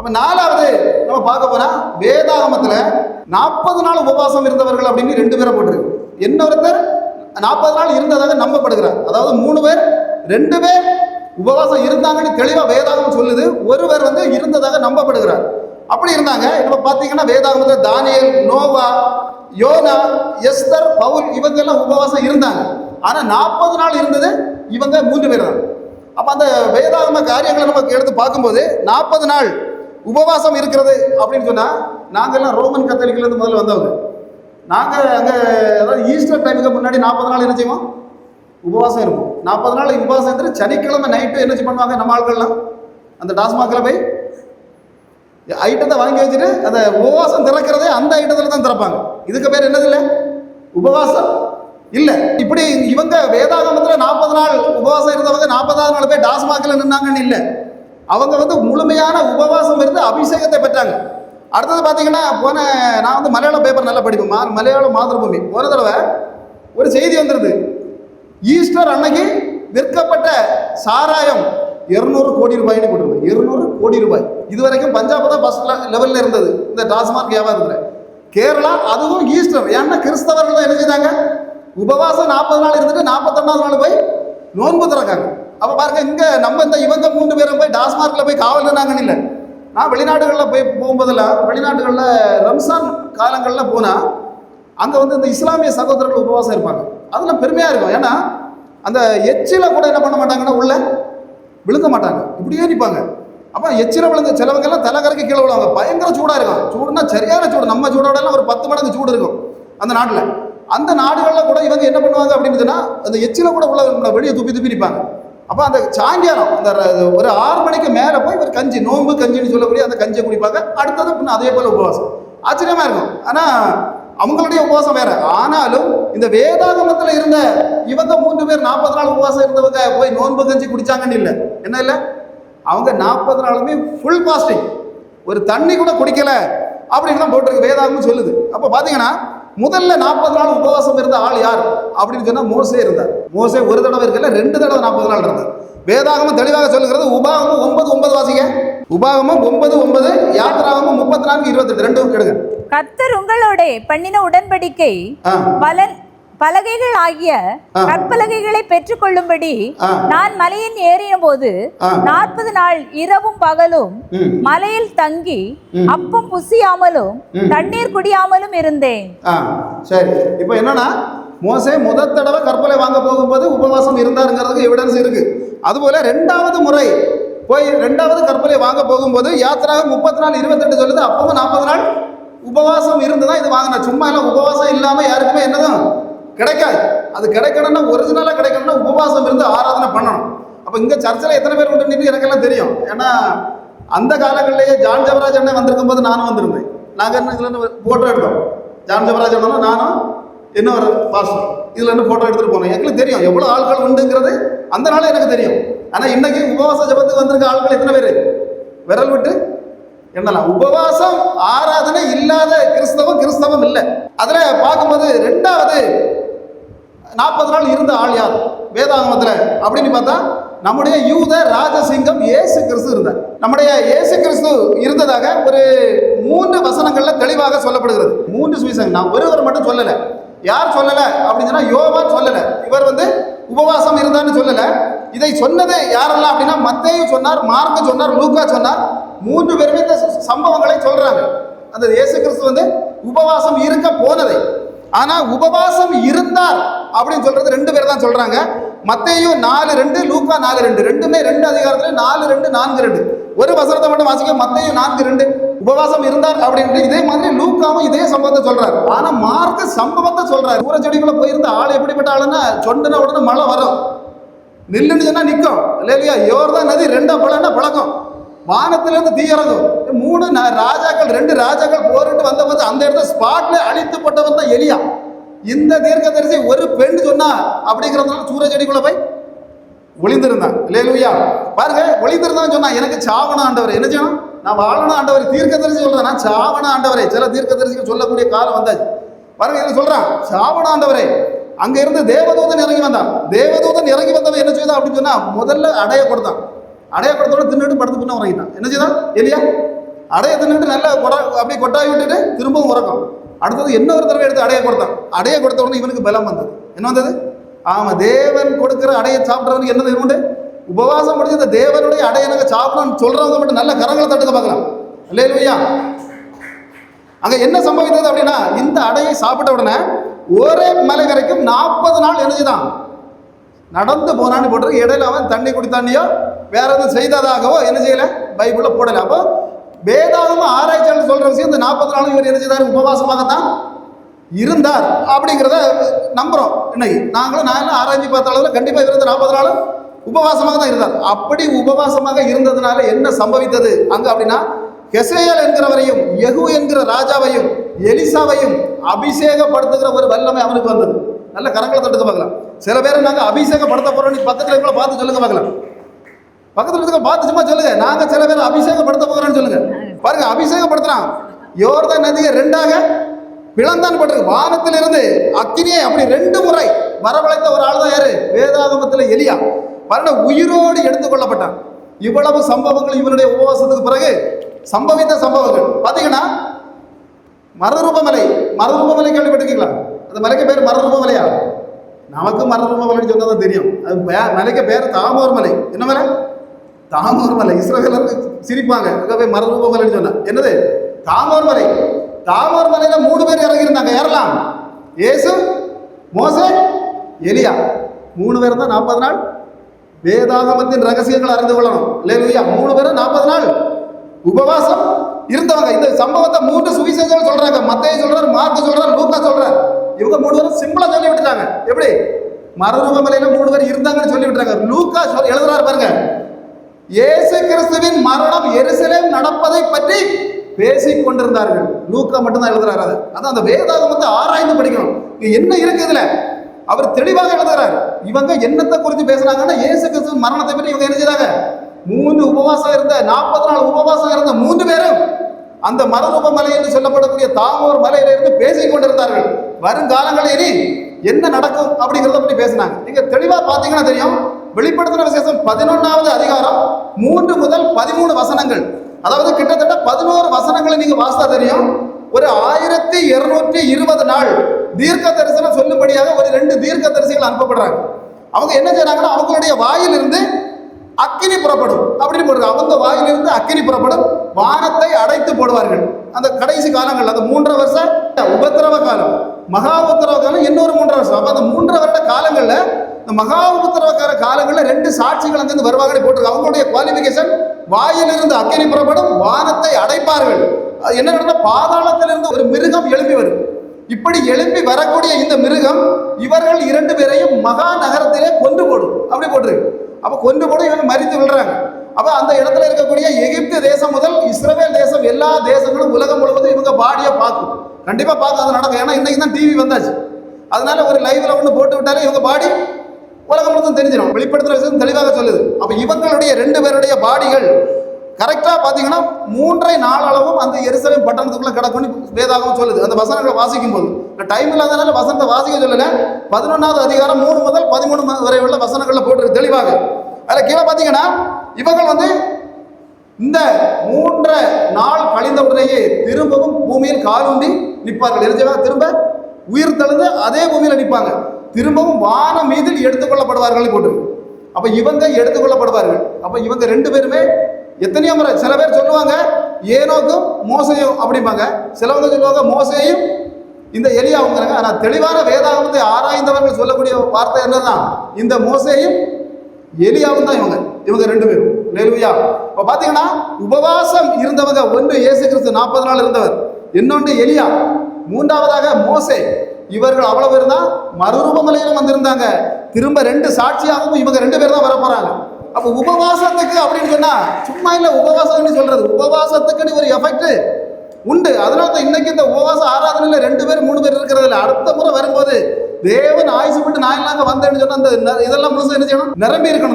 அப்போ நாலாவது நம்ம பார்க்க போனால் வேதாகமத்தில் நாற்பது நாள் உபவாசம் இருந்தவர்கள் அப்படின்னு ரெண்டு பேரை போட்டிருக்கு. இன்னொருத்தர் நாற்பது நாள் இருந்ததாக நம்பப்படுகிறார். அதாவது மூணு பேர் ரெண்டு பேர் உபவாசம் இருந்தாங்கன்னு தெளிவாக வேதாகம் சொல்லுது. ஒருவர் வந்து இருந்ததாக நம்பப்படுகிறார். அப்படி இருந்தாங்க. இப்போ பார்த்தீங்கன்னா வேதாகமத்தில் Daniel Noah Jonah Esther Paul இவங்க எல்லாம் உபவாசம் இருந்தாங்க. ஆனால் நாற்பது நாள் இருந்தது இவங்க மூன்று பேர் தான். அப்போ அந்த வேதாகம காரியங்களை நம்ம எடுத்து பார்க்கும்போது நாற்பது நாள் உபவாசம் இருக்கிறது அப்படின்னு சொன்னால் நாங்கள்லாம் ரோமன் கத்தலிக்கிலேருந்து முதல்ல வந்தவங்க. நாங்கள் அங்கே அதாவது ஈஸ்டர் டைமுக்கு முன்னாடி நாற்பது நாள் என்ன செய்வோம்? உபவாசம் இருப்போம். நாற்பது நாள் உபவாசம் இருந்து சனிக்கிழமை நைட்டு என்ன பண்ணுவாங்க நம்ம ஆட்கள்லாம் அந்த டாஸ்மாகில் போய் ஐட்டத்தை வாங்கி வச்சுட்டு அந்த உபவாசம் திறக்கிறதே அந்த ஐட்டத்தில் தான் திறப்பாங்க. இதுக்கு பேர் என்னது இல்லை? உபவாசம். இல்லை. இப்படி இவங்க வேதாகமத்தில் நாற்பது நாள் உபவாசம் இருந்தவங்க நாற்பதாவது நாள் போய் டாஸ்மாகில் நின்னாங்கன்னு இல்லை. அவங்க வந்து முழுமையான உபவாசம் இருந்து அபிஷேகத்தை பெற்றாங்க. அடுத்தது பார்த்தீங்கன்னா போன நான் வந்து மலையாள பேப்பர் நல்லா படிப்பேன் மா- மலையாள மாதிரபூமி போன தடவை ஒரு செய்தி வந்துடுது ஈஸ்டர் அன்னைக்கு விற்கப்பட்ட சாராயம் இருநூறு கோடி ரூபாய்னு போட்டிருந்தது. இருநூறு கோடி ரூபாய். இது வரைக்கும் பஞ்சாப் தான் லெவலில் இருந்தது. இந்த டாஸ்மார்க் வியாபாரத்தில். கேரளா அதுவும் ஈஸ்டர். ஏன்னா கிறிஸ்தவர்கள் தான் என்ன செய்தாங்க? உபவாசம் நாற்பது நாள் இருந்துட்டு நாற்பத்தொன்னாவது நாள் போய் நோன்பு திறக்காங்க. அப்போ பாருங்க இங்கே நம்ம இந்த இவங்க மூன்று பேரும் போய் டாஸ்மார்க்கில் போய் காவல் நாங்கன்னு இல்லை. நான் வெளிநாடுகளில் போய் போகும்போதெல்லாம் வெளிநாடுகளில் ரம்சான் காலங்களில் போனால் அங்கே வந்து இந்த இஸ்லாமிய சகோதரர்கள் உபவாசம் இருப்பாங்க. அதெல்லாம் பெருமையாக இருக்கும். ஏன்னா அந்த எச்சில கூட என்ன பண்ண மாட்டாங்கன்னா உள்ள விழுங்க மாட்டாங்க. இப்படியே நிற்பாங்க அப்போ எச்சில விழுங்க சிலவங்கெல்லாம் தலைகரைக்கு கீழே விழுவாங்க. பயங்கர சூடாக இருக்கும். சூடுனா சரியான சூடு. நம்ம சூடோடலாம் ஒரு பத்து மடங்கு சூடு இருக்கும் அந்த நாட்டில். அந்த நாடுகளில் கூட இவங்க என்ன பண்ணுவாங்க அப்படின்னு அந்த எச்சில கூட உள்ள வெளியே துப்பி துப்பி நிற்பாங்க அப்போ அந்த சாயங்காலம் அந்த ஒரு ஆறு மணிக்கு மேலே போய் ஒரு கஞ்சி நோன்பு கஞ்சின்னு சொல்லக்கூடிய அந்த கஞ்சியை குடிப்பாங்க. அடுத்தது பின்ன அதே போல் உபவாசம். ஆச்சரியமாக இருக்கும். ஆனால் அவங்களுடைய உபவாசம் வேற. ஆனாலும் இந்த வேதாகமத்தில் இருந்த இவங்க மூன்று பேர் நாற்பது நாள் உபவாசம் இருந்தவங்க போய் நோன்பு கஞ்சி குடித்தாங்கன்னு இல்லை. என்ன இல்லை? அவங்க நாற்பது நாளுமே ஃபுல் பாஸ்டிங் ஒரு தண்ணி கூட குடிக்கலை. அப்படின்லாம் போட்டிருக்கு. வேதாகமும் சொல்லுது. அப்போ பார்த்தீங்கன்னா முதல்ல நாற்பது நாள் உபவாசம் இருந்த ஆள் யார்? அப்படின்னு சொன்னா மோசே இருந்தார். மோசே ஒரு தடவை இருக்கல ரெண்டு தடவை நாற்பது நாள் இருந்தார். வேதாகமம் தெளிவாக சொல்லுகிறது உபாகமும் ஒன்பது ஒன்பது வாசிங்க. உபாகமும் ஒன்பது ஒன்பது யாத்திராகமும் முப்பத்தி நான்கு இருபத்தெட்டு ரெண்டும் எடுங்க கர்த்தர் உங்களோட பண்ணின உடன்படிக்கை பலன் பலகைகள் ஆகிய. கற்பலகைகளை பெற்றுக்கொள்ளும்படி. நான் மலையின் ஏறிய போது. நாற்பது நாள் இரவும் பகலும். மலையில் தங்கி. அப்பம் புசியாமலும். தண்ணீர் குடியாமலும் இருந்தேன் சரி இப்போ என்னன்னா மோசே முதல் தடவை கற்பலை வாங்க போகும்போது உபவாசம் இருந்தாருங்கிறதுக்கு எவிடன்ஸ் இருக்கு அதுபோல ரெண்டாவது முறை போய் ரெண்டாவது கற்பலை வாங்க போகும்போது யாத்திராக முப்பத்தி நாலு இருபத்தெட்டு சொல்லுது அப்பவும் நாற்பது நாள் உபவாசம் இருந்து தான் இது வாங்கினேன் சும்மா எல்லாம் உபவாசம் இல்லாமல் யாருக்குமே என்னதான் கிடைக்காது. அது கிடைக்கணும்னா ஒரிஜினலாக கிடைக்கணும்னா உபவாசம் இருந்து ஆராதனை பண்ணணும். அப்போ இங்கே சர்ச்சில் எத்தனை பேர் உண்டு எனக்கெல்லாம் தெரியும். ஏன்னா அந்த காலங்களிலேயே ஜான் ஜவராஜ் அண்ணன் வந்திருக்கும் போது நானும் வந்திருந்தேன். நாங்கள் இதில் ஃபோட்டோ எடுத்தோம். ஜான் ஜவராஜ் அண்ணனும் நானும் இன்னொரு பாஸ்டர் இதில் இருந்து ஃபோட்டோ எடுத்துகிட்டு போனோம். எங்களுக்கு தெரியும் எவ்வளோ ஆட்கள் உண்டுங்கிறது. அந்த நாளே எனக்கு தெரியும். ஆனால் இன்றைக்கி உபவாச ஜபத்துக்கு வந்திருக்க ஆட்கள் எத்தனை பேர்? விரல் விட்டு என்னலாம் உபவாசம் ஆராதனை இல்லாத கிறிஸ்தவம் கிறிஸ்தவம் இல்லை. அதில் பார்க்கும்போது ரெண்டாவது நாற்பது நாள் இருந்த ஆள் யார்? வேதாங்கமத்தில் அப்படின்னு பார்த்தா நம்முடைய யூத ராஜசிங்கம் இயேசு கிறிஸ்து இருந்தார். நம்முடைய இயேசு கிறிஸ்து இருந்ததாக ஒரு மூன்று வசனங்கள்ல தெளிவாக சொல்லப்படுகிறது. மூன்று சுவிசேஷம். நான் ஒருவர் மட்டும் சொல்லலை. யார் சொல்லலை? அப்படின்னு சொன்னா யோவான் சொல்லலை. இவர் வந்து உபவாசம் இருந்தான்னு சொல்லலை. இதை சொன்னது யாரெல்லாம் அப்படின்னா மத்தையும் சொன்னார் மார்க்கு சொன்னார் லூக்கா சொன்னார். மூன்று பேருமே இந்த சம்பவங்களை சொல்றாங்க. அந்த இயேசு கிறிஸ்து வந்து உபவாசம் இருக்க போனதை. ஆனால் உபவாசம் இருந்தார். அப்படின்னு சொல்றது ரெண்டு பேர் தான் சொல்றாங்க. மத்தையும் நாலு ரெண்டு லூக்கா நாலு ரெண்டு. ரெண்டுமே ரெண்டு அதிகாரத்துல நாலு ரெண்டு நான்கு ரெண்டு. ஒரு வசனத்தை மட்டும் வாசிக்க மத்தையும் நான்கு ரெண்டு. உபவாசம் இருந்தார் அப்படின்ட்டு இதே மாதிரி லூக்காவும் இதே சம்பவத்தை சொல்றாரு. ஆனா மார்க்கு சம்பவத்தை சொல்றாரு. ஊர செடிக்குள்ள போயிருந்த ஆள் எப்படிப்பட்ட ஆளுன்னா சொண்டுன உடனே மழை வரும். நில்லுன்னு சொன்னா நிற்கும் இல்லையா? யோர்தான் நதி ரெண்டா பழம்னா பழக்கம். வானத்திலிருந்து தீயறதும் மூணு ந- ராஜாக்கள் ரெண்டு ராஜாக்கள் போரிட்டு வந்தபோது அந்த இடத்துல ஸ்பாட்ல அழித்து போட்டவன் தான் எலியா. இந்த தீர்க்கதரிசி ஒரு பெண் சொன்னா அப்படிங்கிறதுனால சூரஜடிக்குள்ள போய் ஒளிந்திருந்தான். இல்லையா பாருங்க ஒளிந்திருந்தான் சொன்னா எனக்கு சாவன ஆண்டவர் என்ன செய்யணும்? நான் வாழணும் ஆண்டவர் தீர்க்கதரிசி சொல்றேன் நான் சாவன ஆண்டவரே. சில தீர்க்கதரிசிகள் சொல்லக்கூடிய காலம் வந்தாச்சு. பாருங்க என்ன சொல்றான் சாவன ஆண்டவரே. அங்க இருந்து தேவதூதன் இறங்கி வந்தான். தேவதூதன் இறங்கி வந்தவன் என்ன செய்தான் அப்படின்னு சொன்னா முதல்ல அடைய கொடுத்தான். அடைய கொடுத்தோட தின்னுட்டு படுத்து பின்ன உறங்கிட்டான். என்ன செய்தான்? இல்லையா அடைய தின்னுட்டு நல்லா கொடா அப்படியே கொட்டாய் விட்டுட்டு திரும்பவும் உறக்கம். அடுத்தது என்ன ஒரு தடவை எடுத்து அடைய கொடுத்தான்? அடைய கொடுத்த உடனே இவனுக்கு பலம் வந்தது. என்ன வந்தது? ஆமாம் தேவன் கொடுக்குற அடைய சாப்பிட்றவனுக்கு என்னது உண்டு? உபவாசம் முடிஞ்சு இந்த தேவனுடைய அடைய எனக்கு சாப்பிடணும்னு சொல்கிறவங்க மட்டும் நல்ல கரங்களை தட்டுக்க பார்க்கலாம். இல்லையா அங்கே என்ன சம்பவித்தது அப்படின்னா இந்த அடையை சாப்பிட்ட உடனே ஒரே மலை கரைக்கும் நாற்பது நாள் எனர்ஜிதான் நடந்து போனான்னு போட்டு இடையில அவன் தண்ணி குடித்தாண்டியோ வேற எதுவும் செய்ததாகவோ? என்ன செய்யலை? பைபிளில் போடலை. அப்போ வேதாகம ஆராய்ச்சியாளர் சொல்கிற விஷயம் இந்த நாற்பது நாளும் இவர் என்ன செய்தார்? உபவாசமாகத்தான் இருந்தார் அப்படிங்கிறத நம்புகிறோம் இன்னைக்கு நாங்களும் நான் ஆராய்ச்சி பார்த்த அளவில் கண்டிப்பாக இருந்த நாற்பது நாளும் உபவாசமாக தான் இருந்தார். அப்படி உபவாசமாக இருந்ததுனால என்ன சம்பவித்தது? அங்கே அப்படின்னா கெசேயல் என்கிறவரையும் யெகூ என்கிற ராஜாவையும் எலிசாவையும் அபிஷேகப்படுத்துகிற ஒரு வல்லமை அவனுக்கு வந்தது. நல்ல கரங்களை தட்டுக்க பார்க்கலாம். சில பேர் நாங்கள் அபிஷேகப்படுத்த போகிறோம் நீ பக்கத்தில் கூட பார்த்து சொல்லுங்க பார்க்கலாம். பக்கத்தில் இருக்க பார்த்து சும்மா சொல்லுங்க. நாங்க சில பேர் அபிஷேகப்படுத்த போகிறோம்னு சொல்லுங்க. பாருங்க அபிஷேகப்படுத்துறான். யோர்தான் நதியை ரெண்டாக பிளந்தான் பட்டிருக்கு. வானத்திலிருந்து அக்கினியை அப்படி ரெண்டு முறை வரவழைத்த ஒரு ஆள் தான் யாரு? வேதாகமத்தில் எலியா. பாருங்க உயிரோடு எடுத்துக்கொள்ளப்பட்டான். இவ்வளவு சம்பவங்கள் இவனுடைய உபவாசத்துக்கு பிறகு சம்பவித்த சம்பவங்கள். பார்த்தீங்கன்னா மரரூபமலை மரரூபமலை கேள்விப்பட்டிருக்கீங்களா? அந்த மலைக்கு பேர் மரரூபமலையா நமக்கு மரரூபமலைன்னு சொன்னதான் தெரியும். அது மலைக்கு பேர் தாமோர் மலை. என்ன மலை? தாமோர் மலை. இஸ்ரவேலர் சிரிப்பாங்க. அங்கே போய் மறுரூபமலைன்னு சொன்னா என்னது? தாமோர் மலை. தாமோர் மலையில மூணு பேர் இறங்கியிருந்தாங்க. ஏறலாம் இயேசு மோசே எலியா. மூணு பேர் தான் நாற்பது நாள். வேதாகமத்தின் ரகசியங்கள் அறிந்து கொள்ளணும். இல்லையா மூணு பேரும் நாற்பது நாள் உபவாசம் இருந்தவங்க. இந்த சம்பவத்தை மூன்று சுவிசேஷங்கள் சொல்றாங்க. மத்தைய சொல்றாரு மார்க்க சொல்றாரு லூக்கா சொல்றாரு. இவங்க மூணு பேரும் சிம்பிளா சொல்லி விட்டுட்டாங்க. எப்படி? மறுரூபமலையில மூணு பேர் இருந்தாங்கன்னு சொல்லி விட்டுறாங்க. லூக்கா சொல் எழுதுறாரு பாருங்க. இயேசு கிறிஸ்துவின் மரணம் எருசலேம் நடப்பதை பற்றி பேசிக் கொண்டிருந்தார்கள் லூக்கா மட்டும்தான் எழுதுறாரு அது. அதான் அந்த வேதாகமத்தை ஆராய்ந்து படிக்கணும். என்ன இருக்கு இதுல? அவர் தெளிவாக எழுதுறாரு. இவங்க என்னத்தை குறித்து பேசுறாங்கன்னா இயேசு கிறிஸ்துவின் மரணத்தை பற்றி இவங்க என்ன மூணு மூன்று உபவாசம் இருந்த நாற்பது நாள் உபவாசம் இருந்த மூன்று பேரும் அந்த மறுரூப மலை என்று சொல்லப்படக்கூடிய தாமோர் மலையில இருந்து பேசிக் கொண்டிருந்தார்கள் வருங்காலங்களில் இனி என்ன நடக்கும் அப்படிங்கிறத பற்றி பேசினாங்க. நீங்க தெளிவா பாத்தீங்கன்னா தெரியும். வெளிப்படுத்தின விசேஷம் பதினொன்றாவது அதிகாரம் மூன்று முதல் பதிமூணு வசனங்கள். அதாவது கிட்டத்தட்ட பதினோரு வசனங்களை நீங்க வாசித்தா தெரியும். ஒரு ஆயிரத்தி இருநூற்றி இருபது நாள் தீர்க்க தரிசனம் சொல்லும்படியாக ஒரு ரெண்டு தீர்க்க தரிசிகள் அனுப்பப்படுறாங்க. அவங்க என்ன செய்யறாங்கன்னா அவங்களுடைய வாயிலிருந்து அக்கினி புறப்படும். அப்படின்னு போடுறாங்க அவங்க வாயிலிருந்து அக்கினி புறப்படும். வானத்தை அடைத்து போடுவார்கள். அந்த கடைசி காலங்கள் அந்த மூன்றரை வருஷம் உபத்திரவ காலம். மகா உபத்திரவ காலம் இன்னொரு மூன்றரை வருஷம். அப்ப அந்த மூன்றரை வருட காலங்கள்ல இந்த மகா உபத்திரவக்கார காலங்களில் ரெண்டு சாட்சிகள் அங்கிருந்து வருவாங்கன்னு போட்டிருக்கு. அவங்களுடைய குவாலிஃபிகேஷன் வாயிலிருந்து அக்கினி புறப்படும் வானத்தை அடைப்பார்கள். அது என்ன நடந்தா பாதாளத்திலிருந்து ஒரு மிருகம் எழும்பி வரும். இப்படி எழும்பி வரக்கூடிய இந்த மிருகம் இவர்கள் இரண்டு பேரையும் மகா நகரத்திலே கொண்டு போடும். அப்படி போட்டிருக்கு. அப்போ கொண்டு போட இவங்க மறித்து விழுறாங்க அப்போ அந்த இடத்துல இருக்கக்கூடிய எகிப்து தேசம் முதல் இஸ்ரேல் தேசம் எல்லா தேசங்களும் உலகம் முழுவதும் இவங்க பாடியை பார்க்கும். கண்டிப்பாக பார்க்க அது நடக்கும். ஏன்னா இன்னைக்கு தான் டிவி வந்தாச்சு. அதனால ஒரு லைவ்ல ஒன்று போட்டு விட்டாலே இவங்க பாடி உலகம் முழுதும் தெரிஞ்சிடும் வெளிப்படுத்துகிற விஷயம் தெளிவாக சொல்லுது. அப்போ இவங்களுடைய ரெண்டு பேருடைய பாடிகள் கரெக்டாக பார்த்தீங்கன்னா மூன்றை நாளளவும் அந்த எருசலேம் பட்டணத்துக்குள்ள கிடக்கும்னு வேதாகவும் சொல்லுது. அந்த வசனங்களை வாசிக்கும் போது இந்த டைம் இல்லாதனால வசனத்தை வாசிக்க சொல்லலை. பதினொன்றாவது அதிகாரம் மூணு முதல் பதிமூணு வரை உள்ள வசனங்களில் போட்டு தெளிவாக. அதில் கீழே பார்த்தீங்கன்னா இவங்கள் வந்து இந்த மூன்று நாள் கழிந்த உடனேயே திரும்பவும் பூமியில் காலூண்டி நிற்பார்கள். எரிஞ்சவா? திரும்ப உயிர் தழுந்து அதே பூமியில் நிற்பாங்க. திரும்பவும் வான மீதில் எடுத்துக்கொள்ளப்படுவார்கள் போட்டு அப்போ இவங்க எடுத்துக்கொள்ளப்படுவார்கள். அப்போ இவங்க ரெண்டு பேருமே எத்தனையோ முறை சில பேர் சொல்லுவாங்க ஏனோக்கும் மோசையும் அப்படிம்பாங்க. சிலவங்க சொல்லுவாங்க மோசையும் இந்த எலியாவுங்கிறாங்க. ஆனால் தெளிவான வேதாகமத்தை ஆராய்ந்தவர்கள் சொல்லக்கூடிய வார்த்தை என்னதான் இந்த மோசையும் எலியாவும் தான் இவங்க. இவங்க ரெண்டு பேரும். நெருவியா இப்போ பார்த்தீங்கன்னா உபவாசம் இருந்தவங்க ஒன்று இயேசு கிறிஸ்து நாற்பது நாள் இருந்தவர். இன்னொன்று எலியா. மூன்றாவதாக மோசே. இவர்கள் அவ்வளவு தான் மறுரூபமலையிலும் வந்திருந்தாங்க. திரும்ப ரெண்டு சாட்சியாகவும் இவங்க ரெண்டு பேர் தான் வர போகிறாங்க அப்போ உபவாசத்துக்கு அப்படின்னு சொன்னா சும்மா இல்லை உபவாசம்னு சொல்றது. உபவாசத்துக்குன்னு ஒரு எஃபெக்ட் உண்டு. அதனால தான் இன்னைக்கு இந்த உபவாச ஆராதனையில் ரெண்டு பேர் மூணு பேர் இருக்கிறது அடுத்த முறை வரும்போது தேவன் ஆயுசு விட்டு நான் இல்லாம வந்தேன்னு சொன்னால் அந்த இதெல்லாம் முழுசு என்ன செய்யணும்? நிரம்பி இருக்கணும்.